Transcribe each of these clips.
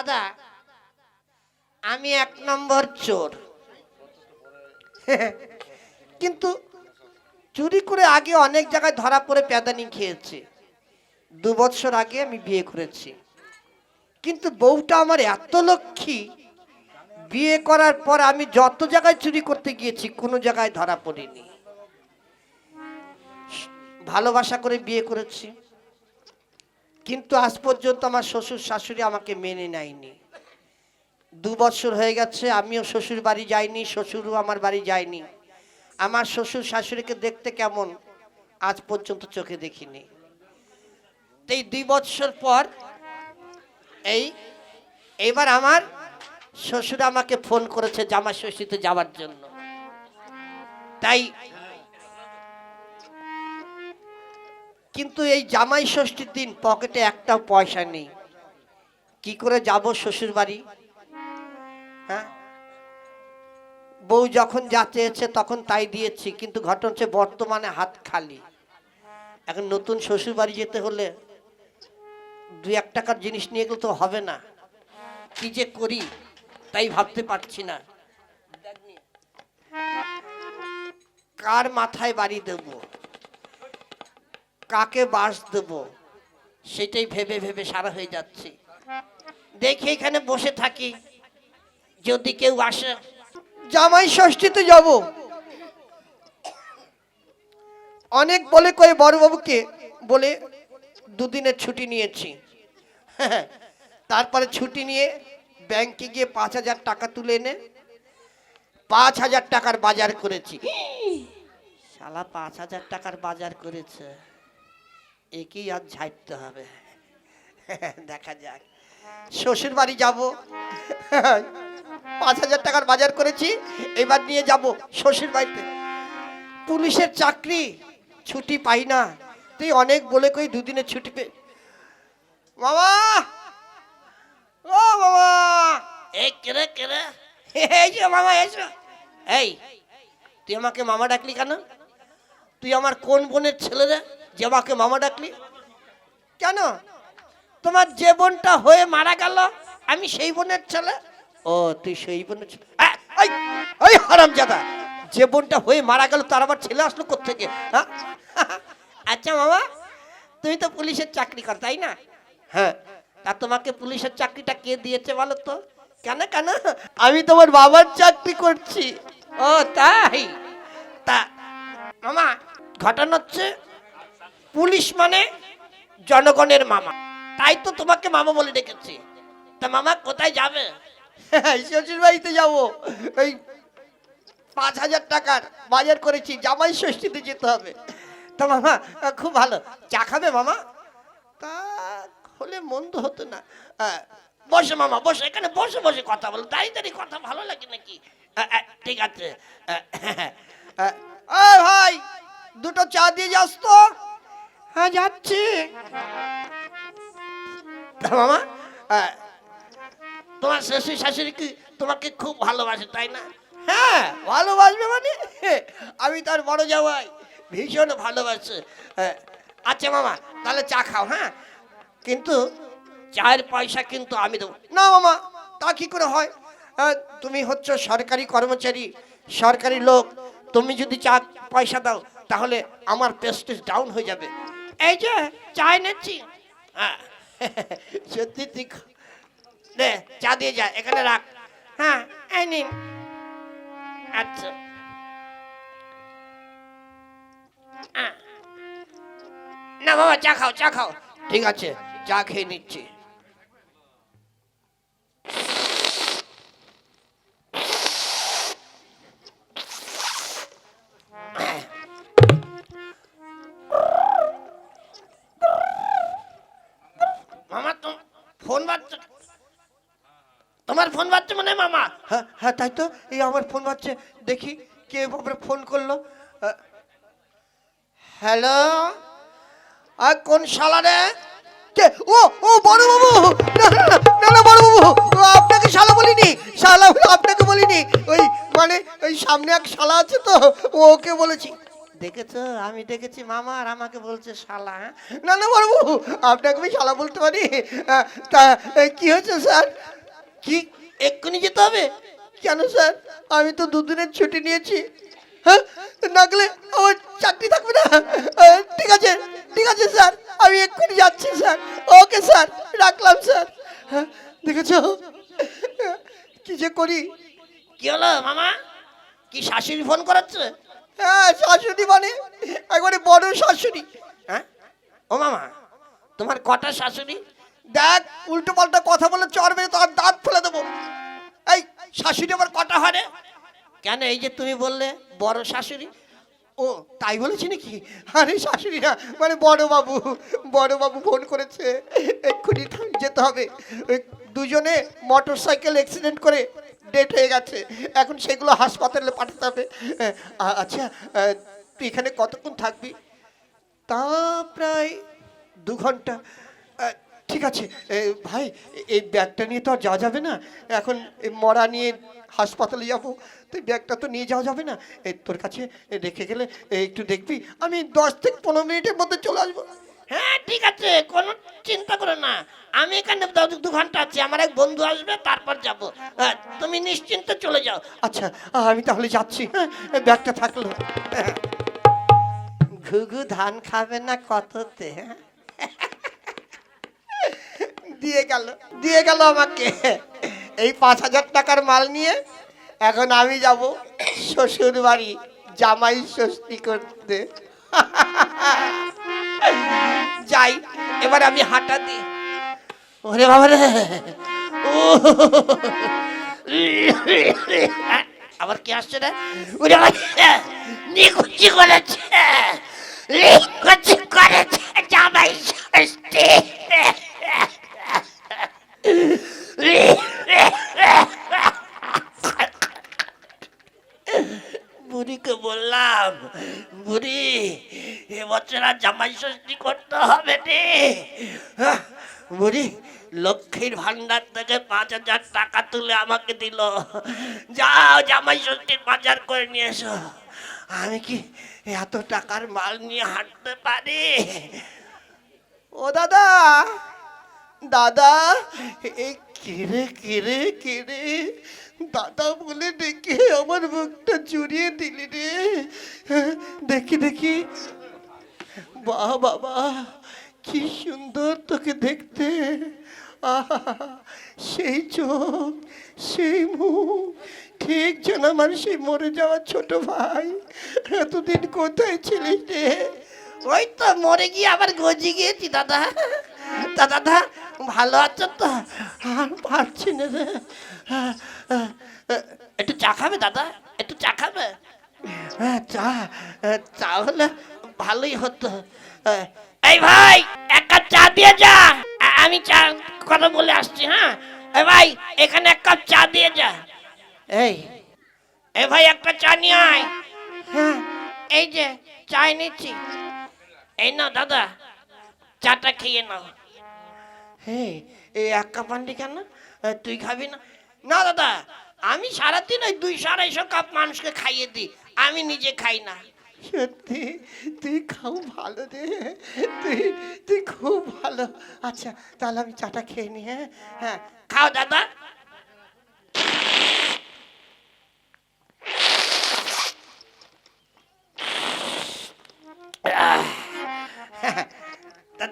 দাদা, আমি এক নম্বর চোর। কিন্তু চুরি করে আগে অনেক জায়গায় ধরা পড়ে প্যাদানি খেয়েছি। দু বছর আগে আমি বিয়ে করেছি। কিন্তু বউটা আমার এত লক্ষ্মী, বিয়ে করার পর আমি যত জায়গায় চুরি করতে গিয়েছি, কোনো জায়গায় ধরা পড়িনি। ভালোবাসা করে বিয়ে করেছি। কিন্তু আজ পর্যন্ত আমার শ্বশুর শাশুড়ি আমাকে মেনে নেয়নি। দু বছর হয়ে গেছে, আমিও শ্বশুর বাড়ি যাইনি, শ্বশুরও আমার বাড়ি যায়নি। আমার শ্বশুর শাশুড়িকে দেখতে কেমন, আজ পর্যন্ত চোখে দেখিনি। এই দুই বছর পর, এই, এবার আমার শ্বশুর আমাকে ফোন করেছে জামা ষষ্ঠীতে যাওয়ার জন্য। তাই কিন্তু এই জামাই ষষ্ঠীর দিন পকেটে একটাও পয়সা নেই। কি করে যাব শ্বশুর বাড়ি হ্যাঁ? বউ যখন যা চেয়েছে তখন তাই দিয়েছি, কিন্তু ঘটনা হচ্ছে বর্তমানে হাত খালি। এখন নতুন শ্বশুর বাড়ি যেতে হলে দুই এক টাকার জিনিস নিয়ে গেলে তো হবে না। কি যে করি, তাই ভাবতে পারছি না। কার মাথায় বাড়ি দেব? কাকে বাস দেব? সেটাই ভেবে ভেবে সারা হয়ে যাচ্ছে। দেখি এখানে বসে থাকি। যদি কেউ আসে। জামাই ষষ্ঠীতে যাব। অনেক বলে কয়ে বড়বাবুকে বলে দুদিনের ছুটি নিয়েছি। তারপরে ছুটি নিয়ে ব্যাংকে গিয়ে পাঁচ হাজার টাকা তুলে এনে পাঁচ হাজার টাকার বাজার করেছি। শালা পাঁচ হাজার টাকার বাজার করেছে। একেই আজ ঝাড়তে হবে। দেখা যাক। শ্বশুর বাড়ি যাব। পাঁচ হাজার টাকার বাজার করেছি এবার নিয়ে যাব শ্বশুর বাড়িতে। পুলিশের চাকরি ছুটি পাই না। তুই অনেক বলে কই দুদিনের ছুটি পে বাবা! ও বাবা! এই কেরে কেরে যে মামা এসো এই তুই আমাকে মামা ডাকলি কেন? তুই আমার কোন বোনের ছেলে রে? যে আমাকে মামা ডাকলি? কেন? তোমার যে বোনটা হয়ে মারা গেল, আমি সেই বোনের ছেলে? ও, তুই সেই বোনের ছেলে। এই হারাম জাদা। যে বোনটা হয়ে মারা গেল, তার আবার ছেলে আসলো কোথেকে হ্যাঁ? আচ্ছা মামা, তুমি তো পুলিশের চাকরি কর, তাই না? হ্যাঁ। তা তোমাকে পুলিশের চাকরিটা কে দিয়েছে বলো তো? কেন কেন? আমি তোমার বাবার চাকরি করছি। ও, তাই? তা, মামা, ঘটনা হচ্ছে পুলিশ মানে জনগণের মামা। তাই তো তোমাকে মামা বলে ডেকেছি। তা মামা কোথায় যাবে? শ্বশুর বাড়িতে যাব। ওই পাঁচ হাজার টাকার বাজার করেছি জামাই ষষ্ঠীতে যেতে হবে। তা মামা খুব ভালো। চা খাবে মামা? তা হলে মন্দ হতো না। বসে মামা বসে এখানে বসে বসে কথা বলো। দাঁড়িয়ে দাঁড়িয়ে কথা ভালো লাগে নাকি? ঠিক আছে। আহ, এই ভাই দুটো চা দিয়ে যাস তো। হ্যাঁ যাচ্ছি। তা মামা তোমার শ্বশুর শাশুড়ি কি তোমাকে খুব ভালোবাসে তাই না? হ্যাঁ ভালোবাসবে মানে? আমি তার বড় জামাই ভীষণ ভালোবাসে। হ্যাঁ, আচ্ছা মামা তাহলে চা খাও হ্যাঁ? কিন্তু চায়ের পয়সা কিন্তু আমি দেবো। না মামা তা কি করে হয়? হ্যাঁ, তুমি হচ্ছে সরকারি কর্মচারী সরকারি লোক। তুমি যদি চা পয়সা দাও তাহলে আমার প্রেস্টিজ ডাউন হয়ে যাবে। এই যে চা এনেছি হ্যাঁ। সত্যি তুই দে চা দিয়ে যা এখানে রাখ। হ্যাঁ এই নিন। আচ্ছা। না বাবা চা খাও চা খাও। ঠিক আছে চা খেয়ে নিচ্ছি। বাজছে মানে মামা। হ্যাঁ হ্যাঁ তাই তো? এই আমার ফোন বাজছে। দেখি কে বাপরে ফোন করল। হ্যালো? আর কোন শালা রে? কে? ও ও বড় বাবু! না না বড় বাবু! ও, আপনাকে শালা বলিনি। শালা আপনাকে বলিনি। ওই মানে ওই সামনে এক শালা আছে তো ওকে বলেছি। দেখেছ? আমি দেখেছি মামা আর আমাকে বলছে শালা হ্যাঁ? না না বাবু আপনাকে আমি শালা বলতে পারি? তা কি হয়েছে স্যার? কি এক্ষুনি যেতে হবে। কেন স্যার? আমি তো দুদিনের ছুটি নিয়েছি। হ্যাঁ? না গেলে আমার চাকরি থাকবে না। আহ, ঠিক আছে ঠিক আছে স্যার। আমি এক্ষুনি যাচ্ছি স্যার। ওকে স্যার রাখলাম স্যার। হ্যাঁ দেখেছ? কি যে করি? কি হলো মামা? কি শাশুড়ি ফোন করাচ্ছে? হ্যাঁ শাশুড়ি মানে একবারে বড় শাশুড়ি। হ্যাঁ? ও মামা তোমার কটা শাশুড়ি? দেখ উল্টো পাল্টা কথা বলে চর মেরে তোর দাঁত ফেলে দেবো। এই শাশুড়ি আবার কটা হয় রে কেন এই যে তুমি বললে বড় শাশুড়ি? ও তাই বলেছি নাকি? আরে শাশুড়ি না মানে বড় বাবু বড় বাবু ফোন করেছে। এক্ষুনি যেতে হবে। ওই দুজনে মোটর সাইকেল অ্যাক্সিডেন্ট করে ডেট হয়ে গেছে। এখন সেগুলো হাসপাতালে পাঠাতে হবে। আচ্ছা তুই এখানে কতক্ষণ থাকবি? তা প্রায় দু ঘণ্টা। ঠিক আছে ভাই এই ব্যাগটা নিয়ে তো আর যাওয়া যাবে না। এখন মরা নিয়ে হাসপাতালে যাব তো ব্যাগটা তো নিয়ে যাওয়া যাবে না। এই তোর কাছে রেখে গেলে একটু দেখবি আমি দশ থেকে পনেরো মিনিটের মধ্যে চলে আসব। হ্যাঁ ঠিক আছে কোনো চিন্তা করো না। আমি এখানে দু- ঘণ্টা আছি আমার এক বন্ধু আসবে তারপর যাব। তুমি নিশ্চিন্তে চলে যাও। আচ্ছা আমি তাহলে যাচ্ছি হ্যাঁ এই ব্যাগটা থাকল। ঘুঘু ধান খাবে না কততে হ্যাঁ? দিয়ে গেল দিয়ে গেল আমাকে। এই পাঁচ হাজার টাকার মাল নিয়ে এখন আমি যাব শ্বশুর বাড়ি জামাই ষষ্ঠী করতে। যাই, এবার আমি হাঁটা দিই ওরে বাবা রে। আবার কি আসছে রে? ওরে নিকুচি করেছে। করেছে জামাই ষষ্ঠী। বললাম বুড়ি এবছর আর জামাই ষষ্ঠী করতে হবে রে হ্যাঁ, বুড়ি লক্ষ্মীর ভান্ডার থেকে পাঁচ হাজার টাকা তুলে আমাকে দিল। যাও জামাই ষষ্ঠীর বাজার করে নিয়ে এসো। আমি কি এত টাকার মাল নিয়ে হাঁটতে পারি? ও দাদা দাদা এই কিরে কিরে কিরে দাদা বলে ডেকে আমার মুখটা জুড়িয়ে দিলি রে। দেখি দেখি। বাহ বাবা কি সুন্দর তোকে দেখতে। সেই চোখ সেই মুখ। ঠিক যেন আমার সেই মরে যাওয়া ছোট ভাই। এতদিন কোথায় ছিলিস রে? ওই তো মরে গিয়ে আবার গজি গিয়েছি দাদা। তা দাদা ভালো আছো তো? আর পারছি না রে হ্যাঁ, হ্যাঁ, একটু চা খাবে দাদা একটু চা খাবে? হ্যাঁ, চা হ্যাঁ, চা হলে ভালোই হতো। এই ভাই এক কাপ চা দিয়ে যা। আমি চা কথা বলে আসছি হ্যাঁ? এই ভাই এখানে এক কাপ চা দিয়ে যা। এই। এই ভাই একটা চা নিয়ে আয়। হ্যাঁ। এই যে চা নিচ্ছি। এই না দাদা চাটা খেয়ে নাও। হে এই এক কাপ আনলি কেন? তুই খাবি না? না দাদা আমি সারাদিন ওই দুইশো আড়াইশো কাপ মানুষকে খাইয়ে দিই। আমি নিজে খাই না। সত্যি? তুই খাও ভালো রে তুই তুই খুব ভালো। আচ্ছা তাহলে আমি চাটা খেয়ে নি হ্যাঁ? হ্যাঁ। খাও দাদা।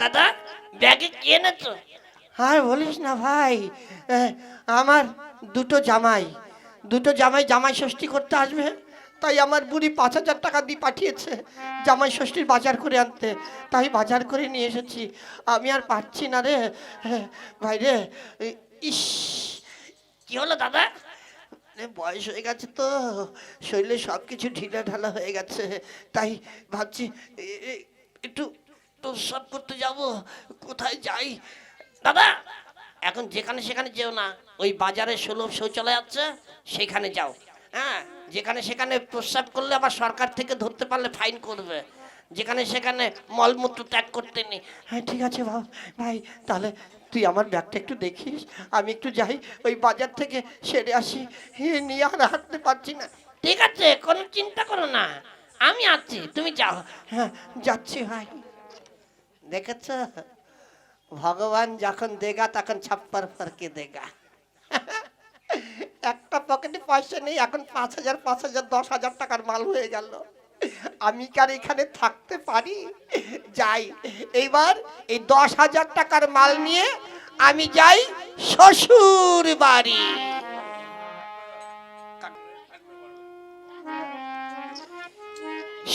দাদা ব্যাগে কি এনেছো? আর বলিস না ভাই আমার দুটো জামাই দুটো জামাই জামাই ষষ্ঠী করতে আসবে, তাই আমার বুড়ি পাঁচ হাজার টাকা দিয়ে পাঠিয়েছে জামাই ষষ্ঠীর বাজার করে আনতে, তাই বাজার করে নিয়ে এসেছি। আমি আর পারছি না রে ভাই রে ইস, কি হলো দাদা? বয়স হয়ে গেছে তো, শরীরে সব কিছু ঢিলা ঢালা হয়ে গেছে, তাই ভাবছি একটু প্রস্রাব করতে যাব, কোথায় যাই? দাদা এখন যেখানে সেখানে যেও না ওই বাজারে সুলভ শৌচালয় আছে সেখানে যাও। হ্যাঁ যেখানে সেখানে প্রস্রাব করলে আবার সরকার থেকে ধরতে পারলে ফাইন করবে। যেখানে সেখানে মলমূত্র ত্যাগ করতে নেই। হ্যাঁ ঠিক আছে ভাব ভাই তাহলে তুই আমার ব্যাগটা একটু দেখিস। আমি একটু যাই ওই বাজার থেকে সেরে আসি। হে নিয়ে আর হাঁটতে পারছি না। ঠিক আছে কোনো চিন্তা করো না। আমি আছি তুমি যাও। হ্যাঁ যাচ্ছি ভাই। দেখেছ? ভগবান যখন দেগা, তখন ছাপ্পার ফরকে দেগা। একটা পকেটে পয়সা নেই, এখন পাঁচ হাজার পাঁচ হাজার, দশ হাজার টাকার মাল হয়ে গেল। আমি কার এখানে থাকতে পারি? যাই, এইবার এই দশ হাজার টাকার মাল নিয়ে আমি যাই শ্বশুর বাড়ি।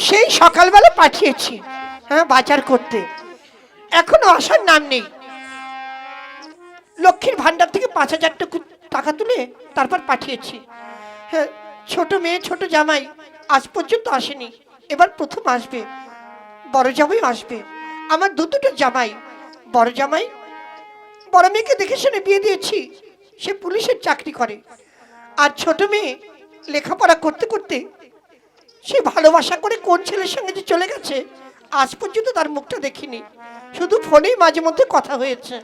সেই সকালবেলা পাঠিয়েছি হ্যাঁ বাজার করতে। এখনও আসার নাম নেই। লক্ষ্মীর ভান্ডার থেকে পাঁচ হাজার টাকা তুলে তারপর পাঠিয়েছি। হ্যাঁ ছোট মেয়ে, ছোট জামাই আজ পর্যন্ত আসেনি। এবার প্রথম আসবে। বড় জামাই আসবে। আমার দু দুটো জামাই। বড় জামাই, বড় মেয়েকে দেখে শুনে বিয়ে দিয়েছি। সে পুলিশের চাকরি করে। আর ছোট মেয়ে লেখাপড়া করতে করতে সে ভালোবাসা করে কোন ছেলের সঙ্গে যে চলে গেছে, আজ পর্যন্ত তার মুখটা দেখিনি। শুধু ফোনেই মাঝে মধ্যে কথা হয়েছে।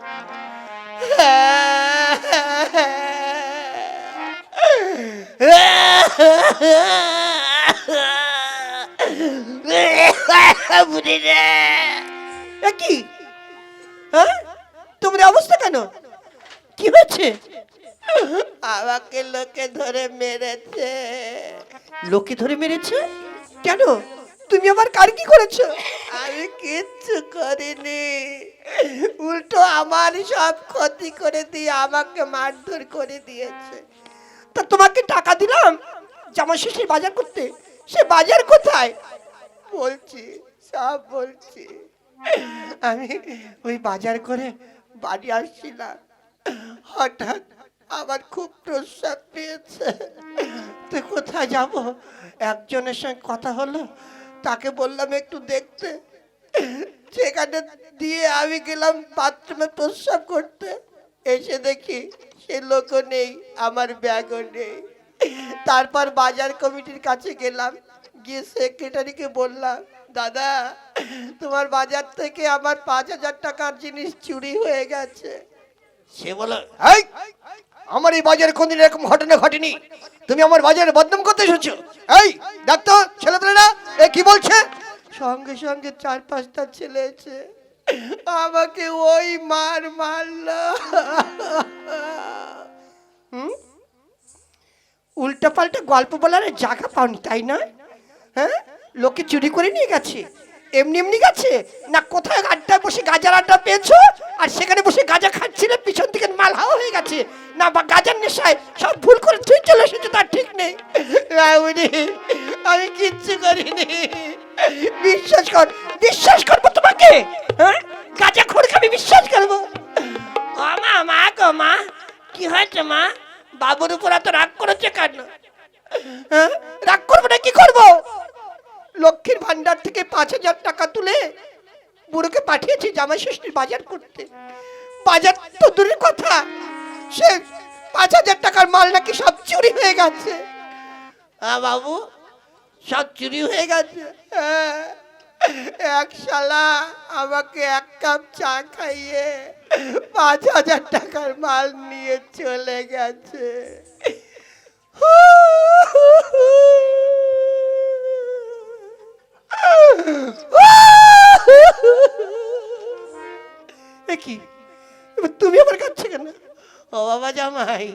কি? হ্যাঁ? তোমার অবস্থা কেন? কি হয়েছে? আমাকে লোকে ধরে মেরেছে। লোকে ধরে মেরেছে? কেন? তুমি আবার কার কি করেছ? আমি কিচ্ছু করিনি। উল্টো আমার সব ক্ষতি করে দিয়ে আমাকে মারধর করে দিয়েছে। তা তোমাকে টাকা দিলাম জামা শেষের বাজার করতে? সে বাজার কোথায়? বলছি সব বলছি। আমি ওই বাজার করে বাড়ি আসছিলাম। হঠাৎ আমার খুব প্রস্রাব পেয়েছে। তো কোথায় যাব? একজনের সঙ্গে কথা হলো তাকে বললাম, একটু দেখতে। সেখানে দিয়ে আমি গেলাম বাথরুমে প্রস্রাব করতে। এসে দেখি সে লোকও নেই, আমার ব্যাগও নেই। তারপর বাজার কমিটির কাছে গেলাম, গিয়ে সেক্রেটারিকে বললাম, দাদা, তোমার বাজার থেকে আমার পাঁচ হাজার টাকার জিনিস চুরি হয়ে গেছে। সে বলো আমার এই বাজারে কোনদিন এরকম ঘটনা ঘটেনি। তুমি আমার বাজারে বদনাম করতে এসেছ। এই দেখ তো ছেলেপেলেরা, এ কি বলছে? সঙ্গে সঙ্গে চার পাঁচটা ছেলে এসে আমাকে ওই মার মারলো। উল্টা পাল্টা গল্প বলার জায়গা পাওনি, তাই না হ্যাঁ? লোকে চুরি করে নিয়ে গেছে। এমনি এমনি গেছে? না, কোথায় আড্ডায় বসে গাজার আড্ডা পেয়েছ? আর সেখানে বসে গাজা খাচ্ছিলে, পিছন থেকে মাল হাওয়া হয়ে গেছে। না, বা গাজার নেশায় সব ভুল করে তুই চলে এসেছে, তার ঠিক নেই। আমি কিচ্ছু করিনি। বিশ্বাস কর, বিশ্বাস করব তোমাকে? হ্যাঁ? গাজা খোরকে আমি বিশ্বাস করব? মা মা গো মা, কি হয়েছে মা? বাবুর উপর এত রাগ করেছে কেন? হ্যাঁ? রাগ করব না, কি করব? লক্ষ্মীর ভান্ডার থেকে পাঁচ হাজার টাকা তুলে বুড়োকে পাঠিয়েছি জামাই ষষ্ঠীর বাজার করতে। বাজার তো দূরের কথা, সে পাঁচ হাজার টাকার মাল নাকি সব চুরি হয়ে গেছে। হ্যাঁ বাবু, সব চুরি হয়ে গেছে। এক শালা আমাকে এক কাপ চা খাইয়ে পাঁচ হাজার টাকার মাল নিয়ে চলে গেছে। কি? তুমি আমার কাছে কেন? ও বাবা জামাই,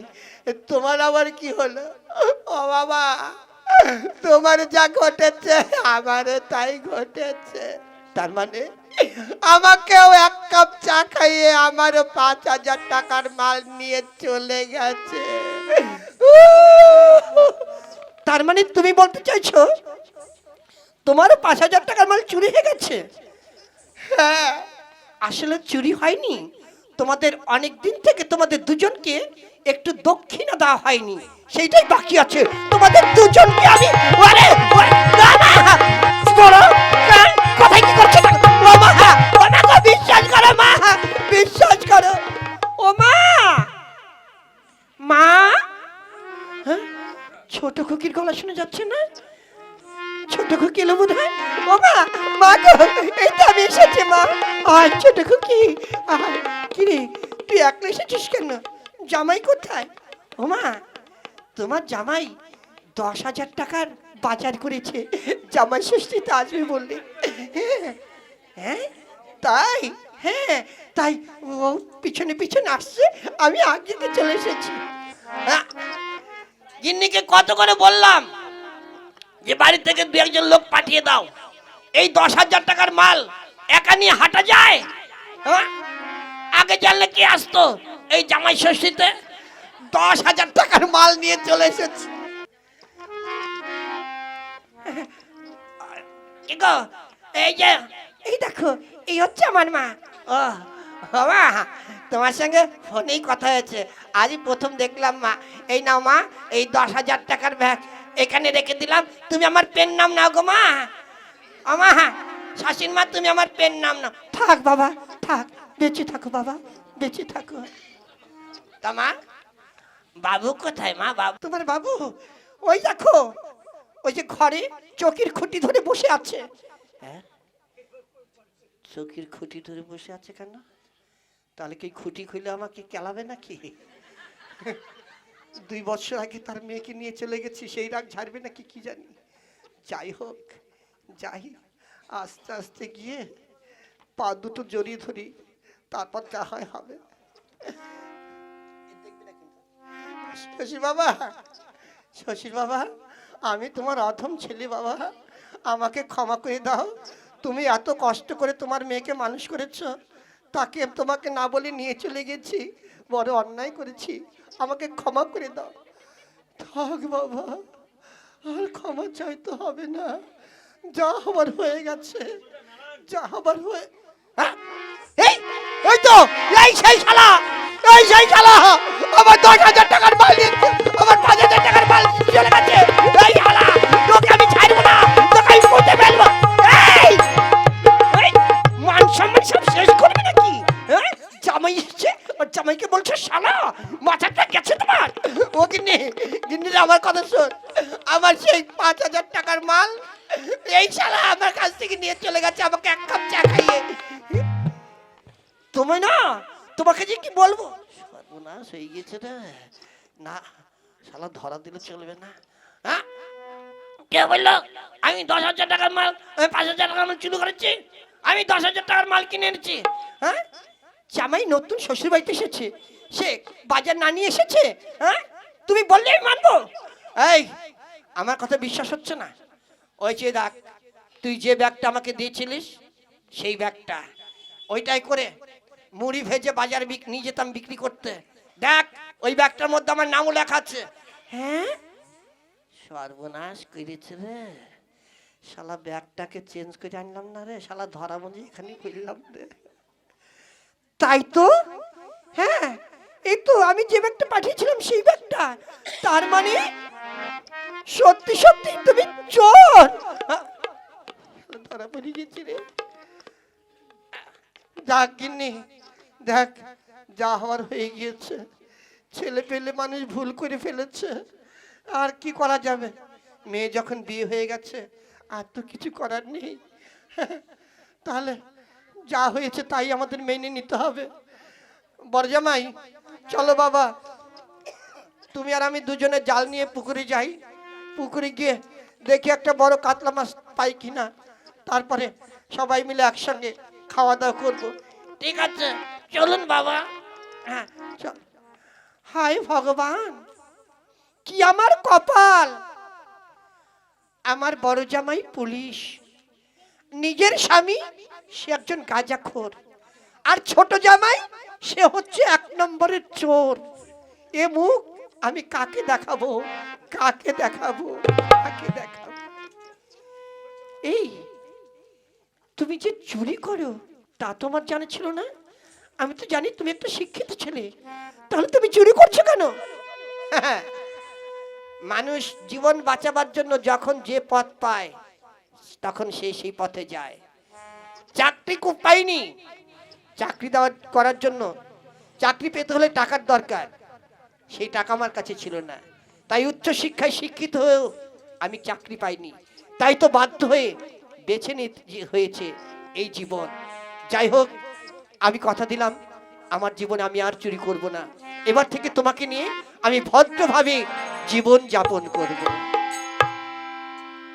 তোমার আবার কি হলো? ও বাবা, তোমার যা ঘটেছে, আমারও তাই ঘটেছে। তার মানে আমাকেও এক কাপ চা খাইয়ে আমারও পাঁচ হাজার টাকার মাল নিয়ে চলে গেছে। তার মানে তুমি বলতে চাইছো তোমারও পাঁচ হাজার টাকার মাল চুরি হয়ে গেছে। হ্যাঁ আসলে চুরি হয়নি। তোমাদের অনেক দিন থেকে তোমাদের দুজনকে একটু দক্ষিণা দেওয়া হয়নি। সেইটাই বাকি আছে। তোমাদের দুজনকে আমি বিশ্বাস করো, মা বিশ্বাস করো। ও মা মা হ্যাঁ? ছোট খুকির গলা শুনে যাচ্ছে না? ছোট খুকি এলো বোধ হয় ও মা মা গো, এই তো আমি এসেছি, মা। আয় ছোট খুকি আয় কিরে, তুই একলা এসেছিস কেন? জামাই কোথায়? ও মা তোমার জামাই দশ হাজার টাকার বাজার করেছে। জামাই ষষ্ঠীতে আসবে বললে। হ্যাঁ হ্যাঁ তাই? হ্যাঁ তাই ও পিছনে পিছনে আসছে, আমি আগে চলে এসেছি? গিন্নিকে কত করে বললাম? যে বাড়ি থেকে দু একজন লোক পাঠিয়ে দাও। এই দশ হাজার টাকার মাল একা নিয়ে হাঁটা যায়? হ্যাঁ? আগে জানলে কি আসতো এই জামাই ষষ্ঠীতে? দশ হাজার টাকার মাল নিয়ে চলে এসেছি। কি গো? এই যে এই দেখো এই হচ্ছে আমার মা। ও বাবা তোমার সঙ্গে ফোনেই কথা হয়েছে। আজই প্রথম দেখলাম মা। এই নাও মা এই দশ হাজার টাকার ব্যাগ। এখানে রেখে দিলাম তুমি আমার পেন নাম নাও গো মা। আমা শাসিন মা তুমি আমার পেন নাম নাও থাক বাবা থাক বেঁচে থাকো বাবা বেঁচে থাকো। তা মা বাবু কোথায় মা বাবু? তোমার বাবু ওই দেখো ওই যে ঘরে চকির খুঁটি ধরে বসে আছে। হ্যাঁ? চোখের খুঁটি ধরে বসে আছে কেন? তাহলে কি খুঁটি খুলে আমাকে কেলাবে নাকি? দুই বছর আগে তার মেয়েকে নিয়ে চলে গেছি, সেই রাগ ঝাড়বে নাকি কি জানি। যাই হোক, যাই আস্তে আস্তে গিয়ে পা দুটো জড়িয়ে ধরি, তারপর যা হয় হবে। শশী বাবা শশীর বাবা, আমি তোমার অধম ছেলে বাবা, আমাকে ক্ষমা করে দাও। তুমি এত কষ্ট করে তোমার মেয়েকে মানুষ করেছ, তাকে তোমাকে না বলে নিয়ে চলে গেছি। বড় অন্যায় করেছি, আমাকে ক্ষমা করে দাও। থাক বাবা, আর ক্ষমা চাইতে হবে না। যা হবার হয়ে গেছে, যা হবার হয়ে হ্যাঁ? এই ওই তো, এই সেই সেই আমার দশ হাজার টাকার মাল আমার পাঁচ হাজার টাকার মাল চলে গেছে। গিন্নি, গিন্নিরা আমার কথা শোন। আমার সেই পাঁচ হাজার টাকার মাল, এই শালা আমার কাছ থেকে নিয়ে চলে গেছে, আমাকে এক কাপ চা খাইয়ে। তুমি না, তোমাকে যে কি বলব? সর্বনাশ হয়ে গেছে রে। না, শালা ধরা দিলে চলবে না। হ্যাঁ? কে বলল? আমি দশ হাজার টাকার মাল, আমি পাঁচ হাজার টাকার মাল চুরি করেছি। আমি দশ হাজার টাকার মাল কিনে এনেছি। হ্যাঁ? জামাই নতুন শ্বশুর বাড়িতে এসেছে। সে বাজার না নিয়ে এসেছে? হ্যাঁ? তুমি বললে আমি মানবো। এই, আমার কথা বিশ্বাস হচ্ছে না। ওই যে দেখ, তুই যে ব্যাগটা আমাকে দিয়েছিলিস, সেই ব্যাগটা। ওইটাই করে মুড়ি ভেজে বাজারে নিয়ে যেতাম বিক্রি করতে। দেখ, ওই ব্যাগটার মধ্যে আমার নামও লেখা আছে। হ্যাঁ? সর্বনাশ করেছে রে। শালা ব্যাগটাকে চেঞ্জ করে আনলাম না রে, শালা ধরা মনে এখানে করলাম রে। তাই তো? হ্যাঁ? আমি যে ব্যাগটা পাঠিয়েছিলাম সেই ব্যাগটা। তার মানে সত্যি সত্যি, তুমি চোর? ধরা পড়ে গেছি রে। যাক গিন্নি, দেখ, যা হওয়ার হয়ে গিয়েছে। ছেলে পেলে মানুষ ভুল করে ফেলেছে। আর কি করা যাবে? মেয়ে যখন বিয়ে হয়ে গেছে, আর তো কিছু করার নেই। তাহলে যা হয়েছে তাই আমাদের মেনে নিতে হবে। বরজামাই চলো বাবা। তুমি আর আমি দুজনে জাল নিয়ে পুকুরে যাই। পুকুরে গিয়ে দেখি একটা বড় কাতলা মাছ পাই কিনা। তারপরে সবাই মিলে একসঙ্গে খাওয়া দাওয়া করব। ঠিক আছে, চলুন বাবা। হ্যাঁ হায় ভগবান, কি আমার কপাল? আমার বড় জামাই পুলিশ। নিজের স্বামী, সে একজন গাঁজাখোর। আর ছোট জামাই সে হচ্ছে এক নম্বরের চোর। এ মুখ আমি কাকে দেখাবো? কাকে দেখাবো? কাকে দেখাবো? এই, তুমি যে চুরি করো, তা তোমার জানা ছিল না? আমি তো জানি তুমি একটা শিক্ষিত ছেলে। তাহলে তুমি চুরি করছ কেন? মানুষ জীবন বাঁচাবার জন্য যখন যে পথ পায়, তখন সে সেই পথে যায়। চাকরি খুব পাইনি চাকরি দেওয়া করার জন্য চাকরি পেতে হলে টাকার দরকার। সেই টাকা আমার কাছে ছিল না। তাই উচ্চ শিক্ষায় শিক্ষিত হয়েও আমি চাকরি পাইনি। তাই তো বাধ্য হয়ে বেছে নিতে হয়েছে এই জীবন। যাই হোক, আমি কথা দিলাম। আমার জীবনে আমি আর চুরি করব না। এবার থেকে তোমাকে নিয়ে আমি ভদ্রভাবে জীবন যাপন করব।